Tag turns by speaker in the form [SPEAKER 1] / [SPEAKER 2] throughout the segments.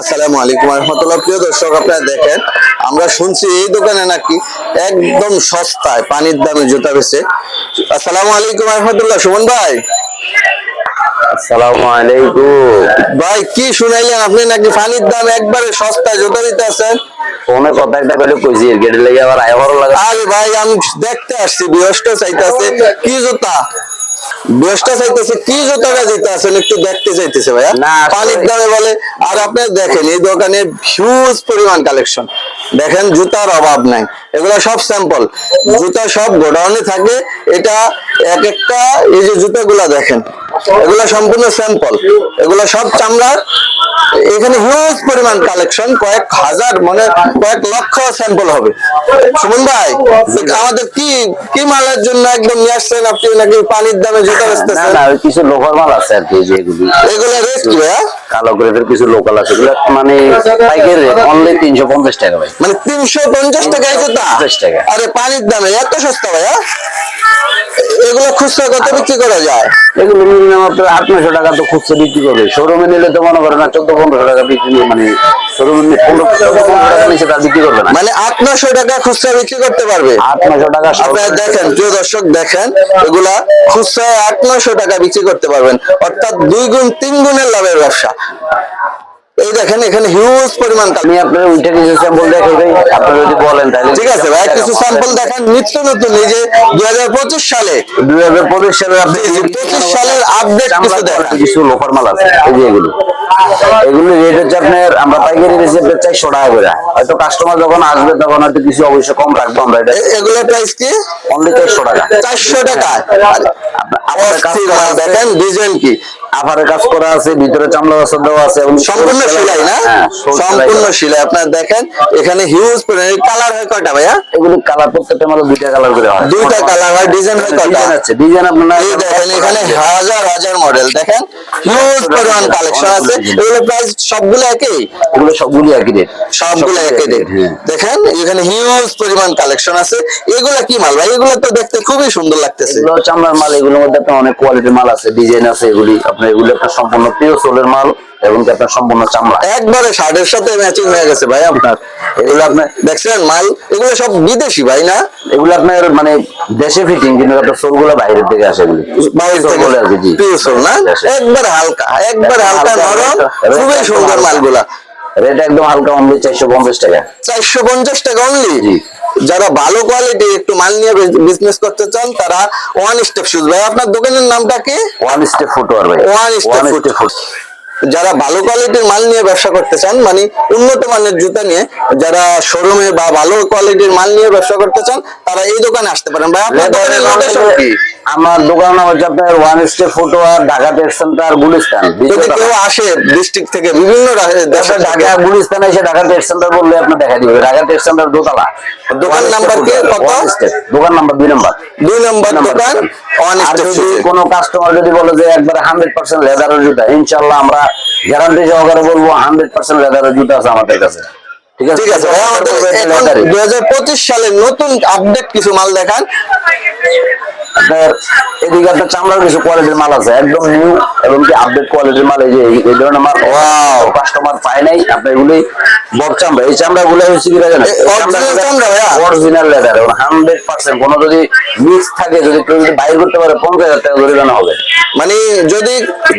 [SPEAKER 1] আসসালামু আলাইকুম রহমতুল্লাহ। প্রিয় দর্শক আপনারা দেখেন আমরা শুনছি এই দোকানে নাকি একদম সস্তায় পানির দামে জুতা বেছে আসসালামু আলাইকুম রহমতুল্লাহ সুমন ভাই।
[SPEAKER 2] আসসালামু আলাইকুম।
[SPEAKER 1] ভাই কি শুনাইলেন? আপনি নাকি পানির দাম একবারে সস্তায় জুতা দিতে আছেন?
[SPEAKER 2] ফোনে কথা একটা করে কইছি গেটে লেগে আবার আয় লাগে।
[SPEAKER 1] আরে ভাই আমি দেখতে আসছি বৃহস্পতি চাইতেছে। কি জুতা? বৃহস্পতি চাইতেছে কি জুতাটা দিতে আছেন একটু দেখতে চাইতেছে ভাইয়া।
[SPEAKER 2] আসলে-
[SPEAKER 1] পানির দামে বলে আর আপনি দেখেন এই দোকানে হিউজ পরিমাণ কালেকশন দেখেন জুতার অভাব নাই। এগুলো সব স্যাম্পল জুতা সব গোডাউনে থাকে। এটা এক একটা এই যে জুতাগুলা দেখেন এগুলো সম্পূর্ণ স্যাম্পল এগুলো সব চামড়ার এখানে হিউজ পরিমাণ কালেকশন কয়েক হাজার মানে কয়েক লক্ষ স্যাম্পল হবে। সুমন ভাই আমাদের কি কি মালের জন্য একদম নিয়ে আসছেন? আপনি নাকি পানির দামে জুতা
[SPEAKER 2] আসতেছেন
[SPEAKER 1] বেচতেছেন?
[SPEAKER 2] কিছু লোহার মাল আছে আর কি
[SPEAKER 1] এগুলো রেট কি ভাইয়া?
[SPEAKER 2] কালো গ্রেডের কিছু লোকাল আছে। মানে পাইকারি অনলি তিনশো পঞ্চাশ টাকা ভাই।
[SPEAKER 1] মানে তিনশো পঞ্চাশ জুতা?
[SPEAKER 2] 50 টাকা।
[SPEAKER 1] আরে পানির দামে এত সস্তা ভাই এগুলো খুচরা কত বিক্রি করা যায়?
[SPEAKER 2] এগুলো মিনিমাম আপনার আট নশো টাকা তো খুচরা বিক্রি করবে শোরুমে নিলে তো মনে করেন না চোদ্দ পনেরোশো টাকা বিক্রি মানে শোরুমে পনেরো টাকা নিচে বিক্রি করবে না।
[SPEAKER 1] মানে আট নশো টাকা খুচরা বিক্রি করতে পারবে?
[SPEAKER 2] আট নশো টাকা
[SPEAKER 1] আপনারা দেখেন প্রিয় দর্শক দেখেন এগুলা খুচরা আট নশো টাকা বিক্রি করতে পারবেন। অর্থাৎ দুই গুণ তিন গুণের লাভের ব্যবসা। এই দেখেন এখানে হিউজ পরিমাণ
[SPEAKER 2] আমি আপনার উইটা কিছু স্যাম্পল দেখাই ভাই আপনারা যদি বলেন তাহলে
[SPEAKER 1] ঠিক আছে ভাই কিছু স্যাম্পল দেখেন। নিত্য নতুন এই যে দুই হাজার পঁচিশ সালে।
[SPEAKER 2] দুই হাজার পঁচিশ সালে আপনি
[SPEAKER 1] পঁচিশ সালের আপডেট কিছু দেখেন।
[SPEAKER 2] কিছু লোফার মাল আছে এই যে এগুলো। এগুলো রেট হচ্ছে আপনার আমরা পাইকারি বেশি আপনার চারশো টাকা করে। হয়তো কাস্টমার যখন আসবে তখন হয়তো কিছু অবশ্যই কম রাখব আমরা এটা।
[SPEAKER 1] এ- এগুলোর প্রাইস কি?
[SPEAKER 2] অনলি চারশো টাকা।
[SPEAKER 1] চারশো টাকা। দেখেন ডিজাইন কি?
[SPEAKER 2] আফারে কাজ করা আছে ভিতরে চামড়া বসা দেওয়া আছে এবং
[SPEAKER 1] সম্পূর্ণ সেলাই না?
[SPEAKER 2] হ্যাঁ,
[SPEAKER 1] সম্পূর্ণ। সেলাই। আপনার দেখেন এখানে হিউজ কালার হয় কয়টা ভাইয়া?
[SPEAKER 2] এগুলো কালার প্রত্যেকটা মাল দুইটা কালার করে হয়।
[SPEAKER 1] দুইটা কালার হয় ডিজাইন হয় কয়টা?
[SPEAKER 2] আছে। ডিজাইন আপনার
[SPEAKER 1] দেখেন এখানে হাজার হাজার মডেল দেখেন হিউজ পরিমাণ কালেকশন আছে। এগুলো প্রাইস সবগুলো একই?
[SPEAKER 2] এগুলো সবগুলি একই রেট
[SPEAKER 1] সবগুলো একই রেট
[SPEAKER 2] হ্যাঁ।
[SPEAKER 1] দেখেন এখানে হিউজ পরিমাণ কালেকশন আছে। এগুলা কি মাল ভাই? এগুলো তো দেখতে খুবই সুন্দর লাগতেছে।
[SPEAKER 2] এগুলো চামড়ার মাল এগুলোর মধ্যে আপনার অনেক কোয়ালিটির মাল আছে ডিজাইন আছে এগুলি। আপনার এগুলো আপনার সম্পূর্ণ সোলের মাল এবং আপনার সম্পূর্ণ চামড়া।
[SPEAKER 1] একবারে শার্টের সাথে ম্যাচিং হয়ে গেছে ভাই আপনার। এগুলো আপনি দেখছেন মাল? এগুলো সব বিদেশি ভাই না?
[SPEAKER 2] এগুলো আপনার মানে দেশে ফিটিং কিন্তু আপনার সোলগুলো বাইরের থেকে আসে এগুলি।
[SPEAKER 1] বাইরে থেকে সোল না? একবার হালকা একবার হালকা খুবই সুন্দর মালগুলা।
[SPEAKER 2] রেট একদম হালকা অনলি চারশো পঞ্চাশ টাকা।
[SPEAKER 1] চারশো পঞ্চাশ টাকা অনলি যারা ভালো কোয়ালিটি একটু মাল নিয়ে বিজনেস করতে চান তারা ওয়ান স্টেপ শুজ ভাই আপনার দোকানের নামটা কি?
[SPEAKER 2] ওয়ান স্টেপ ফুটওয়ার ভাই।
[SPEAKER 1] Foot.
[SPEAKER 2] step foot।
[SPEAKER 1] যারা ভালো কোয়ালিটির মাল নিয়ে ব্যবসা করতে চান মানে উন্নত মানের জুতা নিয়ে যারা শোরুমে বা ভালো কোয়ালিটির মাল নিয়ে ব্যবসা করতে চান তারা এই দোকানে আসতে পারেন। ভাই আপনার দোকানের লোকেশন কি?
[SPEAKER 2] আমার দোকান নাম হচ্ছে আপনার one step footwear Dhaka tech center Gulistan
[SPEAKER 1] যদি কেউ আসে ডিস্ট্রিক্ট থেকে বিভিন্ন দেশের ঢাকা
[SPEAKER 2] গুলিস্তানে এসে ঢাকা টেক সেন্টার বললে আপনি দেখা দিবে। ঢাকা টেক সেন্টার দোতলা।
[SPEAKER 1] দোকান নাম্বার কি? কত?
[SPEAKER 2] দোকান নাম্বার দুই নাম্বার।
[SPEAKER 1] দুই নম্বর দোকান ওয়ান
[SPEAKER 2] আর যদি কোনো কাস্টমার যদি বলে যে একবারে হান্ড্রেড পার্সেন্ট লেদারের জুতা ইনশাল্লাহ আমরা গ্যারান্টি সহকারে বলব হান্ড্রেড পার্সেন্ট লেদারের জুতা আছে আমাদের কাছে। ঠিক আছে?
[SPEAKER 1] দুই হাজার পঁচিশ সালে নতুন আপডেট কিছু মাল দেখান।
[SPEAKER 2] আপনার এদিকে আপনার চামড়ার কিছু কোয়ালিটির মাল আছে একদম নিউ এবং কি আপডেট কোয়ালিটির মাল এই যে এই- ধরনের মাল কাস্টমার পায় নাই আপনার এগুলি বক চামড়া। এই চামড়া গুলো হচ্ছে কি জানেন? অরিজিনাল লেদার হান্ড্রেড পার্সেন্ট কোনো যদি মিক্স থাকে যদি কেউ যদি বাইর করতে পারে পঞ্চাশ হাজার টাকা জরিমানা হবে।
[SPEAKER 1] মানে যদি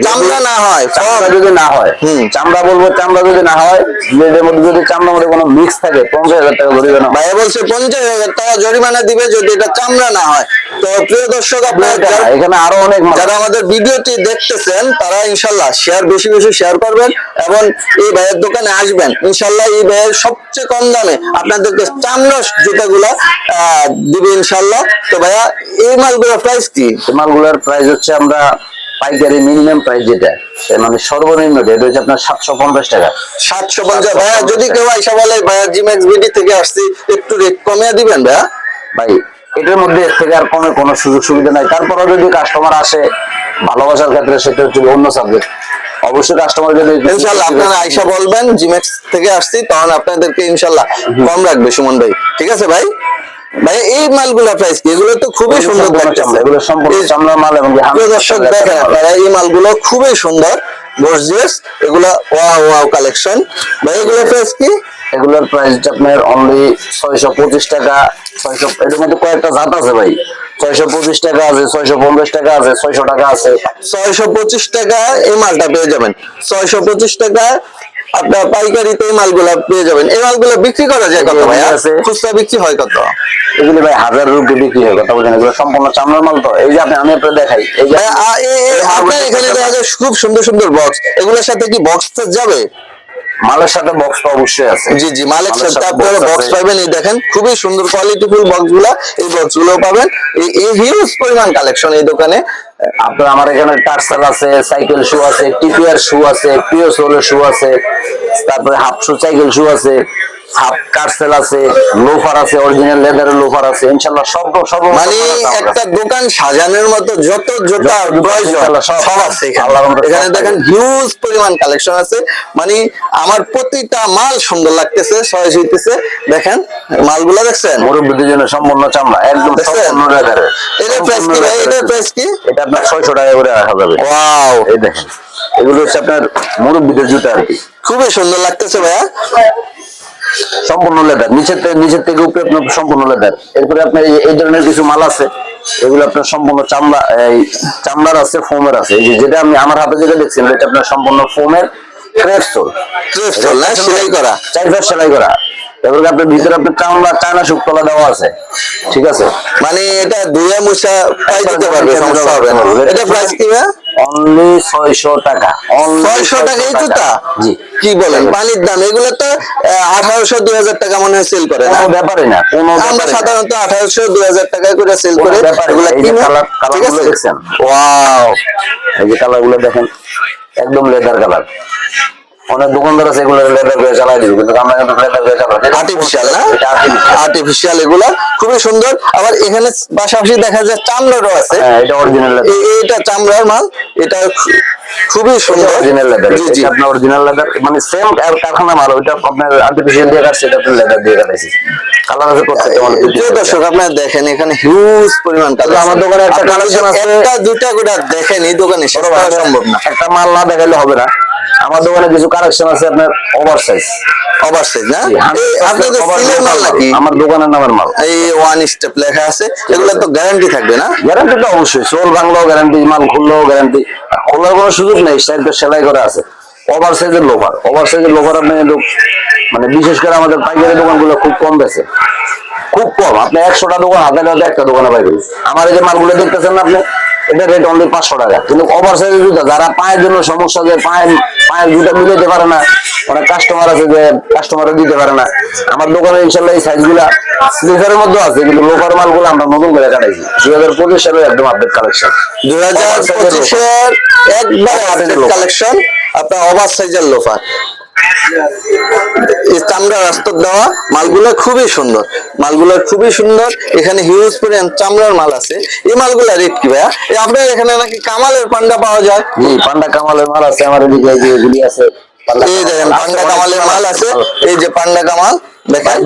[SPEAKER 1] চামড়া না হয়
[SPEAKER 2] চামড়া যদি না হয় চামড়া বলব চামড়া যদি না হয় এদের মধ্যে যদি চামড়ার মধ্যে কোনো মিক্স থাকে পঞ্চাশ হাজার টাকা জরিমানা
[SPEAKER 1] ভাইয়া বলছে পঞ্চাশ হাজার টাকা জরিমানা দিবে যদি এটা চামড়া না হয়। তো প্রিয় দর্শক আপনারা
[SPEAKER 2] এখানে আরও অনেক
[SPEAKER 1] যারা আমাদের ভিডিওটি দেখতেছেন তারা ইনশাল্লাহ শেয়ার বেশি বেশি শেয়ার করবেন এবং এই ভাইয়ের দোকানে আসবেন। ইনশাল্লাহ এই ভাইয়ের সবচেয়ে কম দামে আপনাদেরকে চামড়া জুতাগুলো দিবে ইনশাল্লাহ। তো ভাইয়া এই মালগুলোর প্রাইস কি?
[SPEAKER 2] মালগুলোর প্রাইস হচ্ছে আমরা পাইকারি মিনিমাম প্রাইস যেটা। মানে সর্বনিম্ন রেট হচ্ছে আপনার সাতশো পঞ্চাশ টাকা।
[SPEAKER 1] সাতশো পঞ্চাশ। ভাইয়া যদি কেউ আইসা বলে ভাইয়া জিম্যাক্স বিডি থেকে আসছি একটু রেট কমিয়ে দিবেন ভাইয়া?
[SPEAKER 2] ভাই এটার মধ্যে থেকে আর কমে কোনো সুযোগ সুবিধা নাই। তারপরেও যদি কাস্টমার আসে ভালোবাসার ক্ষেত্রে সেটা হচ্ছে অন্য সাবজেক্ট অবশ্যই কাস্টমার যদি
[SPEAKER 1] আপনারা আইসা বলবেন জিম্যাক্স থেকে আসছি তখন আপনাদেরকে ইনশাল্লাহ কম রাখবে সুমন ভাই। ঠিক আছে ভাই? ভাই এই মালগুলা প্রাইস কি? এগুলো তো খুবই সুন্দর
[SPEAKER 2] এগুলো সম্পূর্ণ মাল এবং
[SPEAKER 1] দর্শক দেখেন আপনারা এই মালগুলো খুবই সুন্দর গর্জিয়াস এগুলা ওয়াও ওয়াও কালেকশন ভাই এগুলো প্রাইস কি?
[SPEAKER 2] এগুলোর প্রাইস আপনার অনলি ছয়শো পঁচিশ টাকা ছয়শো এটার মধ্যে কয়েকটা জাত আছে ভাই। ছয়শো পঁচিশ টাকা আছে ছয়শো পঞ্চাশ টাকা আছে ছয়শো টাকা আছে।
[SPEAKER 1] ছয়শো পঁচিশ টাকা এই মালটা পেয়ে যাবেন। ছয়শো পঁচিশ টাকা আপনার পাইকারিতে এই মালগুলা পেয়ে যাবেন। এই মালগুলো বিক্রি করা যায় কত ভাই
[SPEAKER 2] আছে।
[SPEAKER 1] খুচরা বিক্রি হয় কত?
[SPEAKER 2] এগুলো ভাই হাজার রুপি বিক্রি হয় কথা বলছেন এগুলো সম্পূর্ণ চামড়ার মাল তো। এই যে আপনি আমি আপনার দেখাই। এই যে
[SPEAKER 1] আপনার এখানে দেখা যায় খুব সুন্দর সুন্দর বক্স এগুলোর সাথে কি বক্স যাবে?
[SPEAKER 2] মালের সাথে বক্স অবশ্যই আছে।
[SPEAKER 1] জি জি
[SPEAKER 2] মালের
[SPEAKER 1] সাথে আপনারা বক্স পাবেন এই দেখেন খুবই সুন্দর কোয়ালিটিফুল বক্সগুলা এই বক্সগুলো পাবেন। এই এই হিউজ পরিমাণ কালেকশন এই দোকানে।
[SPEAKER 2] আপনার আমার এখানে টার্সাল আছে সাইকেল শু আছে টিপিআর শু আছে পিও সোলের শু আছে তারপরে হাফ শু সাইকেল শু আছে। হাফ কার্সেল আছে লোফার আছে অরিজিনাল লেদারের লোফার আছে ইনশাল্লাহ সব সব
[SPEAKER 1] মানে একটা দোকান সাজানোর মতো যত জোতা প্রয়োজন
[SPEAKER 2] সব
[SPEAKER 1] সব আছে এখানে।
[SPEAKER 2] আল্লাহর রহমতে
[SPEAKER 1] এখানে
[SPEAKER 2] সব
[SPEAKER 1] দেখেন হিউজ পরিমাণ কালেকশন আছে। মানে আমার প্রতিটা মাল সুন্দর লাগতেছে সহজ হইতেছে। দেখেন মালগুলা দেখছেন?
[SPEAKER 2] মুরব্বীদের জন্য সম্পূর্ণ চামড়া একদম? সম্পূর্ণ লেদারের
[SPEAKER 1] এটার প্রাইস কি ভাই? এটার প্রাইস কি?
[SPEAKER 2] এটা আপনার টাকা করে রাখা যাবে।
[SPEAKER 1] ওয়াও
[SPEAKER 2] এই দেখেন এগুলো হচ্ছে আপনার মুরব্বীদের জুতা আর কি।
[SPEAKER 1] খুবই সুন্দর লাগতেছে ভাইয়া।
[SPEAKER 2] সম্পূর্ণ লেদার। নিচের থেকে নিচের থেকে উপরে আপনার সম্পূর্ণ লেদার। এরপরে আপনার এই- ধরনের কিছু মাল আছে এগুলো আপনার সম্পূর্ণ চামড়া এই চামড়ার আছে ফোমের আছে। এই যে যেটা আমি আমার হাতে যেটা দেখছেন এটা আপনার সম্পূর্ণ ফোমের ক্রেপ সোল।
[SPEAKER 1] ক্রেপ সোল সেলাই করা।
[SPEAKER 2] চার পাঁচ সেলাই করা। আপনার ভিতরে আপনার চায়না শুকতলা দেওয়া আছে। ঠিক আছে?
[SPEAKER 1] মানে এটা ধুয়ে মুছা পাই দিতে পারবে সমস্যা হবে না। এটা প্রাইস কি
[SPEAKER 2] অনলি ছয়শো টাকা। Only
[SPEAKER 1] ছয়শো টাকা এই জুতা?
[SPEAKER 2] জি।
[SPEAKER 1] কি বলেন পানির দাম এগুলো তো আঠারোশো দুই হাজার টাকা মনে হয় সেল করে না?
[SPEAKER 2] কোনো ব্যাপারই না কোনো
[SPEAKER 1] আমরা সাধারণত আঠারোশো দুই হাজার টাকা করে সেল করে এগুলো
[SPEAKER 2] কালার- কালারগুলো দেখছেন?
[SPEAKER 1] ওয়াও
[SPEAKER 2] এই যে কালারগুলো দেখেন একদম লেদার কালার অনেক দোকানদার আছে এগুলো লেদার করে চালাই দিবে কিন্তু আমরা কিন্তু লেদার করে চালাই
[SPEAKER 1] আর্টিফিশিয়াল না? আর্টিফিশিয়াল এগুলা খুবই সুন্দর। আবার এখানে পাশাপাশি দেখা যায় চামড়ারও আছে।
[SPEAKER 2] হ্যাঁ এটা অরিজিনাল
[SPEAKER 1] এটা চামড়ার মাল এটা খুবই সুন্দর।
[SPEAKER 2] অরিজিনাল লেদার
[SPEAKER 1] জি জি।
[SPEAKER 2] আপনার অরিজিনাল লেদার মানে সেম আর কারখানা মাল ওইটা আপনার আর্টিফিশিয়াল দিয়ে কাটছে এটা আপনার লেদার দিয়ে কাটাইছে। কালার আছে মাল
[SPEAKER 1] প্রিয় দর্শক আপনারা দেখেন এখানে হিউজ পরিমাণ কালেকশন
[SPEAKER 2] আমার দোকানে একটা
[SPEAKER 1] যদি
[SPEAKER 2] আছে।
[SPEAKER 1] একটা দুইটা করে দেখেন এই দোকানে সম্ভব না।
[SPEAKER 2] একটা মাল না দেখাইলে হবে না। আমার দোকানে কিছু কালেকশন আছে আপনার ওভার সাইজ
[SPEAKER 1] ওভার সাইজ না আপনাদের সিলের মাল নাকি?
[SPEAKER 2] আমার দোকানের নামের মাল।
[SPEAKER 1] এই ওয়ান স্টেপ লেখা আছে এগুলো তো গ্যারান্টি থাকবে না?
[SPEAKER 2] গ্যারান্টি তো অবশ্যই সোল ভাঙলেও গ্যারান্টি মাল খুললেও গ্যারান্টি খোলার কোনো সুযোগ নেই স্টাইল তো সেলাই করা আছে। ওভার সাইজের লোভার ওভার সাইজের আপনি মানে বিশেষ করে আমাদের পাইকারি দোকানগুলো খুব কম বেছে খুব কম আপনি একশোটা দোকান হাতে হাতে একটা দোকানে পাইবেন আমার এই যে মালগুলো দেখতেছেন না আপনি? এটা রেট অনলি পাঁচশো টাকা। কিন্তু ওভার সাইজের জুতা যারা পায়ের জন্য সমস্যা যে পায়ের পায়ের জুতা মিলাতে পারে না অনেক কাস্টমার আছে যে কাস্টমারও দিতে পারে না। আমার দোকানে ইনশাল্লাহ এই সাইজগুলা স্লিপারের মধ্যে আছে কিন্তু লোকার মালগুলো আমরা নতুন করে কাটাইছি। দুই হাজার পঁচিশ সালে একদম আপডেট কালেকশন
[SPEAKER 1] দুই হাজার পঁচিশের একবার আপডেট কালেকশন আপনার ওভার সাইজের লোফার এই চামড়ার রাস্তর দেওয়া মালগুলা খুবই সুন্দর। মালগুলা খুবই সুন্দর। এখানে হিউজ পরিমাণ চামড়ার মাল আছে। এই মালগুলা রেট কি ভাইয়া? আপনার এখানে নাকি কামালের পান্ডা পাওয়া যায়?
[SPEAKER 2] পান্ডা কামালের মাল আছে আমার এদিকে এই আছে।
[SPEAKER 1] এই দেখেন পান্ডা কামালের মাল আছে। এই যে পান্ডা কামাল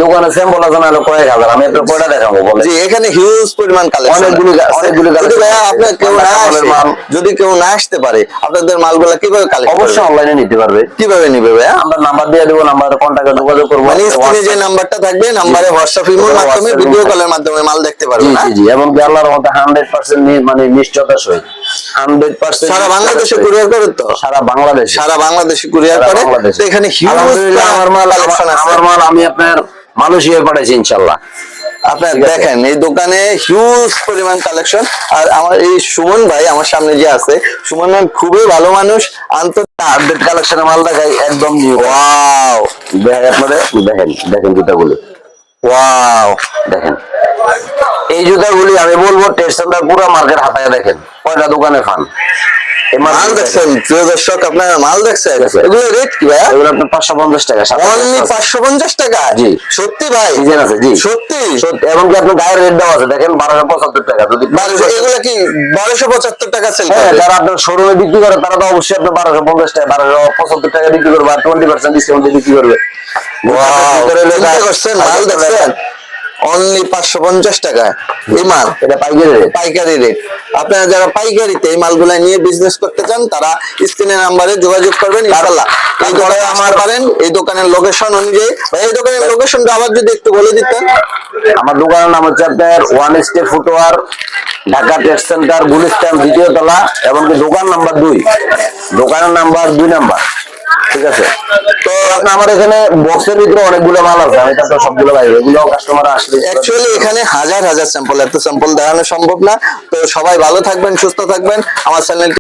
[SPEAKER 2] দোকানে স্যাম্পল আছে না হলো কয়েক হাজার। আমি একটু কয়টা দেখাবো বলে
[SPEAKER 1] জি এখানে হিউজ পরিমাণ কালেকশন
[SPEAKER 2] অনেকগুলি অনেকগুলি
[SPEAKER 1] যদি কেউ না আসে
[SPEAKER 2] মাল।
[SPEAKER 1] যদি কেউ না আসতে পারে আপনাদের মালগুলা কীভাবে কালেক্ট
[SPEAKER 2] অবশ্যই অনলাইনে নিতে পারবে।
[SPEAKER 1] কীভাবে নিবে
[SPEAKER 2] আমরা নাম্বার দিয়ে দেবো নাম্বার কন্ট্যাক্টে যোগাযোগ করব।
[SPEAKER 1] মানে স্ক্রিনে যে নাম্বারটা থাকবে নাম্বারে হোয়াটসঅ্যাপ ইমোর মাধ্যমে ভিডিও কলের মাধ্যমে মাল দেখতে পারবে
[SPEAKER 2] জি
[SPEAKER 1] না?
[SPEAKER 2] জি জি এবং আল্লাহর মতো হান্ড্রেড পার্সেন্ট মানে নিশ্চয়তা সহিত।
[SPEAKER 1] সারা বাংলাদেশে কুরিয়ার করে তো?
[SPEAKER 2] সারা বাংলাদেশ।
[SPEAKER 1] সারা বাংলাদেশে কুরিয়ার করে? এখানে হিউজ
[SPEAKER 2] আমার মাল আমার মাল আমি আপনার মালয়েশিয়ায় পাঠাইছি ইনশাল্লাহ।
[SPEAKER 1] আপনার দেখেন এই দোকানে হিউজ পরিমাণ কালেকশন আর আমার এই সুমন ভাই আমার সামনে যে আছে সুমন ভাই খুবই ভালো মানুষ। আন্তর
[SPEAKER 2] আপডেট কালেকশনের মাল দেখাই একদম নিউ
[SPEAKER 1] ওয়াও
[SPEAKER 2] দেখেন আপনাদের দেখেন দেখেন জুতাগুলি।
[SPEAKER 1] ওয়াও
[SPEAKER 2] দেখেন। এই জুতাগুলি আমি বলব টেস্ট সেন্টার পুরো মার্কেট হাতায় দেখেন। কয়টা দোকানে খান? এই
[SPEAKER 1] মাল
[SPEAKER 2] মাল
[SPEAKER 1] দেখছেন প্রিয় দর্শক আপনারা মাল দেখছেন? এগুলো রেট কি ভাইয়া?
[SPEAKER 2] এগুলো আপনার পাঁচশো পঞ্চাশ টাকা
[SPEAKER 1] অনলি পাঁচশো পঞ্চাশ টাকা?
[SPEAKER 2] জি।
[SPEAKER 1] সত্যি ভাই?
[SPEAKER 2] ডিজাইন আছে জি।
[SPEAKER 1] সত্যি?
[SPEAKER 2] সত্যি, এবং কি আপনার গায়ের রেট দেওয়া আছে? দেখেন বারোশো পঁচাত্তর টাকা। যদি
[SPEAKER 1] এগুলো কি বারোশো পঁচাত্তর টাকা সেল
[SPEAKER 2] হ্যাঁ যারা আপনার শোরুমে বিক্রি করে তারা তো অবশ্যই আপনার বারোশো পঞ্চাশ টাকা বারোশো পঁচাত্তর টাকা বিক্রি করবে আর টোয়েন্টি পার্সেন্ট ডিসকাউন্ট বিক্রি করবে।
[SPEAKER 1] অনলি পাঁচশো পঞ্চাশ টাকা। এই মাল
[SPEAKER 2] এটা পাইকারি রেট
[SPEAKER 1] পাইকারি রেট আপনারা যারা পাইকারিতে এই মালগুলা নিয়ে বিজনেস করতে চান তারা স্ক্রিনের নাম্বারে যোগাযোগ করবেন ইনশাল্লাহ এই দোকানে আমার পারেন এই দোকানের লোকেশন অনুযায়ী। এই দোকানের লোকেশনটা আবার যদি একটু বলে দিতেন।
[SPEAKER 2] আমার দোকানের নাম হচ্ছে আপনার one step footwear Dhaka test center Gulistan দ্বিতীয় তলা এবং দোকান নাম্বার দুই। দোকানের নাম্বার দুই নাম্বার। ঠিক আছে? তো আপনার আমার এখানে বক্সের ভিতরে অনেকগুলো মাল আছে, আমি তারপর সবগুলো বাইরে এগুলো কাস্টমার আসলে
[SPEAKER 1] অ্যাকচুয়ালি এখানে হাজার হাজার স্যাম্পল এত স্যাম্পল দেখানো সম্ভব না। তো সবাই ভালো থাকবেন, সুস্থ থাকবেন। আমার চ্যানেল